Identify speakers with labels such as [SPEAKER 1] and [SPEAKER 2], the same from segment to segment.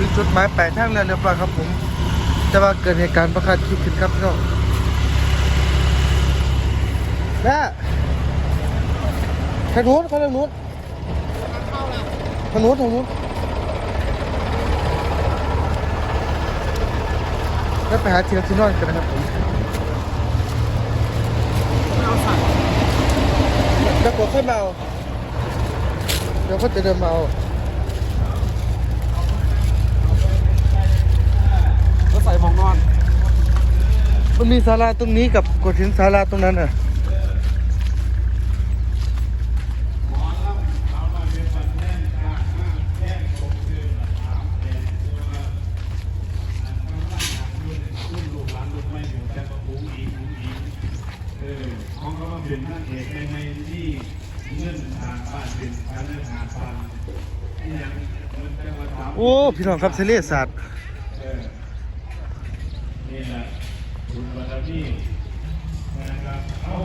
[SPEAKER 1] ถึงจุดหมายปลายทางแล้วเรียบร้อยครับผมแต่ว่าเกิดเหตุการณ์ประคาดคิดขึ้นครับพี่น้องแม่ทางนู้นทางนู้นทางนู้นทางนู้นแล้วไปหาทีละที่นอนกันนะครับผม
[SPEAKER 2] เอาสั่ง
[SPEAKER 1] เดี๋ยวผมค่อยมาเอาเดี๋ยวเขาจะเดินมาเอา
[SPEAKER 2] ก็ใส่หมองนอน
[SPEAKER 1] มันมีศาลาตรงนี้กับกดถึงศาลาตรงนั้นอะ
[SPEAKER 3] เป็นนักเอกในในที่เงื่อนทางบ้านเป็นการเลื่อหาฟันยังมันจะมาถาม
[SPEAKER 1] โอ้ พี่น้องครับเสลีศาสตร์
[SPEAKER 3] นี่แหละ คุณบารมีนะครับเอา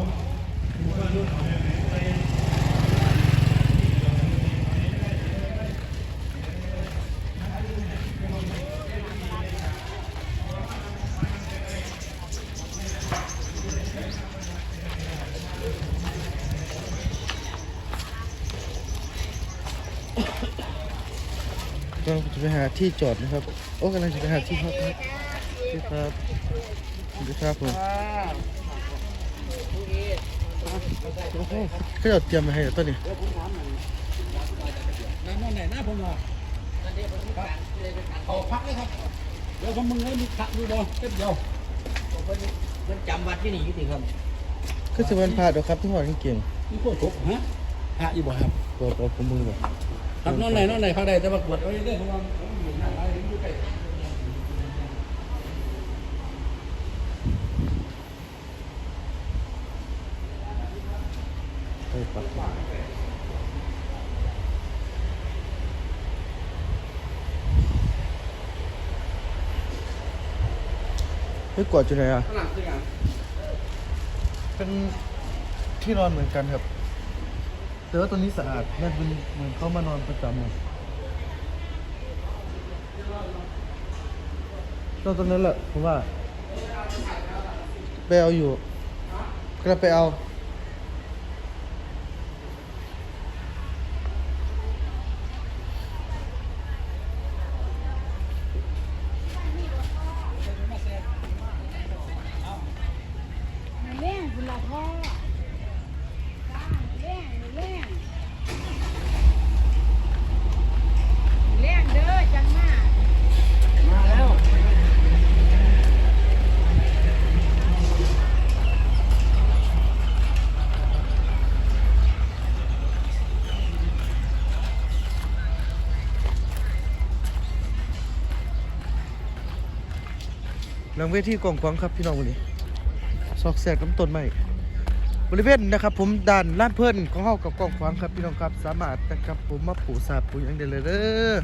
[SPEAKER 3] คุณก็รุ่นของแม่ไป
[SPEAKER 1] กำลังจะไปหาที่จอดนะครับ โอ้กำลังจะไปหาที่พักครับที่ครับ ดีครับผมโอ้โหเขาจะเตรียมมาให้ตัวนี้
[SPEAKER 2] น้ำนอนไหนหน้าผมเหรอเอาพักเลยครับ เดี๋ยวผมมึงให้มีพักดูบ่เต็มเดียว
[SPEAKER 4] มันจำวัดที่นี่อยู่ติครับ
[SPEAKER 1] ก็จะเป็นพาดอกครับที่หัวเก่ง
[SPEAKER 2] นี่พวกทุกฮะพระอยู่บ่ครับ
[SPEAKER 1] ๆตัวตัวผมมือแบบ
[SPEAKER 2] ครับนอนไหนนอนไหนพักใดแต่ว่ากดไว้เรื่อยๆเพราะว่าผมอยู่หน้าร้านอยู่ใกล้
[SPEAKER 1] เออปักเฮ้ยกอดอยู่ไหนอะ
[SPEAKER 2] ข้างหลังคืออย่าง
[SPEAKER 1] เป็นที่นอนเหมือนกันครับ แต่ว่าตัวนี้สะอาดนั่นเป็นเหมือนเขามานอนประจำเลยตัวตรงนั้นแหละผมว่า ไปเอาอยู่ก็ไปเอา
[SPEAKER 5] มาแย่งคุณละพ่อจ้าแย่งแย่งแย่งเด้อจังมา
[SPEAKER 2] มาแล้ว
[SPEAKER 1] หลังเวทีกองขวางครับพี่น้องวันนี้ซอกแซกน้ำต้นไม้บริเวณนะครับ ผมด่านล้านเพิ่นของเฮากับกองขวางครับพี่น้องครับสามารถนะครับผมมาปลูกสาบปลูกหยังเด้เลยเด้อ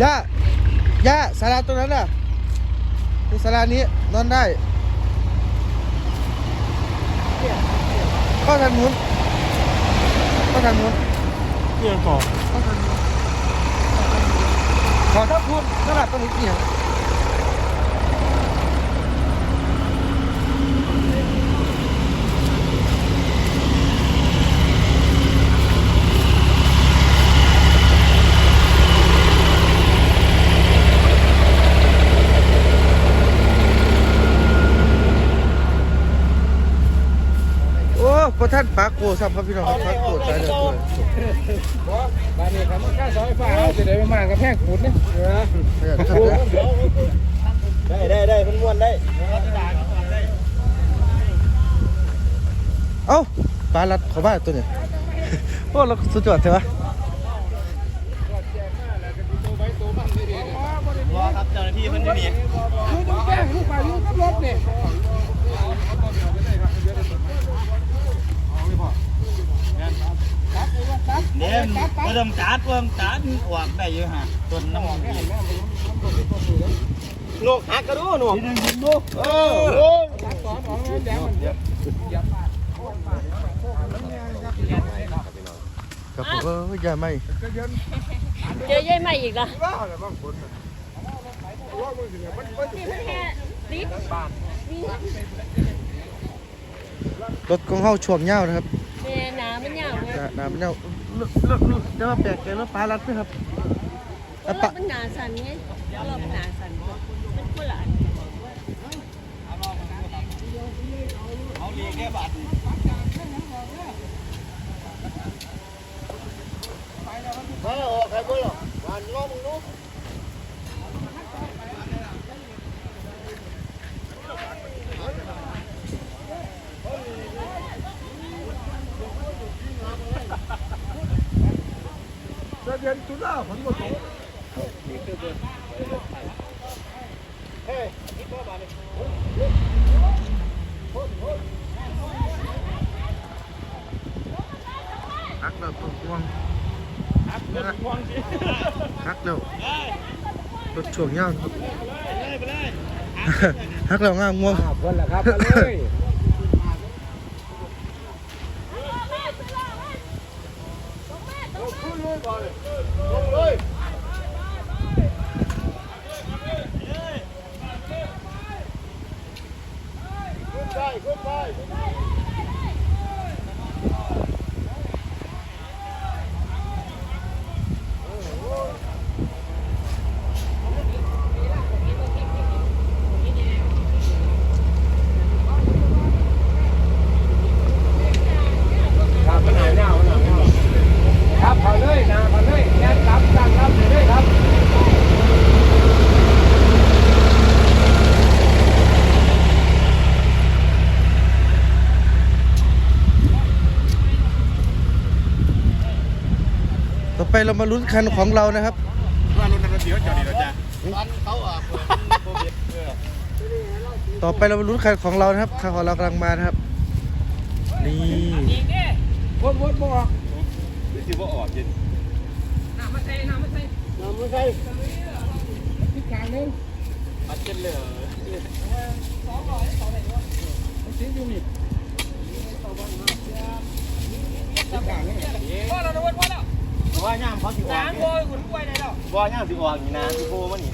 [SPEAKER 1] อย่า ย่าศาลาตรงนั้นน่ะคือศาลานี้นอนได้เข้าทางนู้นเข้าทางนู้น
[SPEAKER 2] เกี่ยวก่อน
[SPEAKER 1] เข้าทางนู้นขอถ้าพูดขนาดตรงนี้เกี่ยวโอ้ พระท่านปากโกซ้ำครับพี่น้องครับปากโกตายเลย
[SPEAKER 2] บ้านนี้ครับมันค่าเสาไฟฟ้าเอาจะได้ประมาณกับแพงขุดเนี่เออ
[SPEAKER 4] ได้ได้ได้มันม้วนได้
[SPEAKER 1] เอ้าปลาลัดเขาบ้าตัวเนี่ยโอ้เราสุดยอดใช่ปะ
[SPEAKER 4] ว่าครับเจ้าหน้าที่มันไม่มี
[SPEAKER 2] คือต้องแจ้งลูกไปลูกรถนี่
[SPEAKER 4] เนี่ย ไม่ต้องจัดเพิ่งจัดอวกได้อยู่ฮะต้นน้ำมันนกหักกระดูนกนกเออ
[SPEAKER 2] สอนของแดงมันเยอะ
[SPEAKER 1] ครับผมเอออย่าไม่
[SPEAKER 5] เจอเย้ใหม่อีกละ
[SPEAKER 2] ว่าอะไรบ้างคนว่ามึงสิเนี่ยมันมัน
[SPEAKER 5] นี่มันแค่ลิฟนี่
[SPEAKER 1] รถของเฮาช่วงยาวนะครับ
[SPEAKER 5] แม่น้ำมัน ยาวไง
[SPEAKER 1] จะน้ำมันยาวเลิกเลิกเลิกจะมาแปลกใจแล้วปลารัดไหมครับ
[SPEAKER 5] ร
[SPEAKER 1] อะ
[SPEAKER 5] อบ
[SPEAKER 1] ปะ
[SPEAKER 5] มันหนาสั่นไงรอบมันหนาสั่นมันคนละอัน
[SPEAKER 4] เอาเรียกแค่บาท
[SPEAKER 2] จะเรียน จุฬาผลประสบ
[SPEAKER 1] ฮักแล้วตัวพวงฮักฮักแล้วรถช่วงยาวฮักแล้วงามง่วง
[SPEAKER 2] อ่าเพิ่นล่ะครับมาเลยครับมันหนาวหนาวหนาวหนาวครับเขาเลยนะเขาเลยแค่รับสั่งรับเลยครับ
[SPEAKER 1] ต่อ ไปเรามาลุ้นคันของเรานะครับ
[SPEAKER 2] ว่ารถนักเดียวจอดดีแล้วจ้ะ
[SPEAKER 1] ต่อไปเรามาลุ้นคันของเรานะครับคันของเรากำลังมานะครับ นี่
[SPEAKER 2] วนวนบ่
[SPEAKER 3] ที่ว่าออกยิน
[SPEAKER 2] น้ำมันใส่ทิศทางนึง
[SPEAKER 4] อัดเจ็ดเลย
[SPEAKER 2] มันสิอยู่นี่ทิศทางนึง
[SPEAKER 4] ว่าย่ามเขาสิออกโอยคุณกล้วยได้แล้วว่าย่ามสิออกนี่นะสิโพมันนี่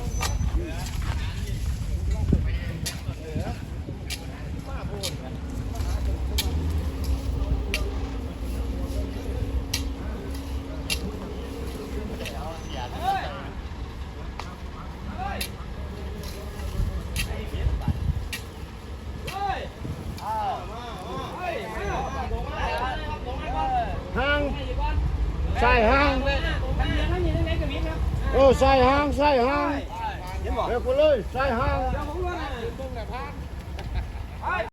[SPEAKER 2] ห้างใส่ห้างเออ ใส่ห้างใส่ห้างเดี๋ยวกูเลยใส่ห้าง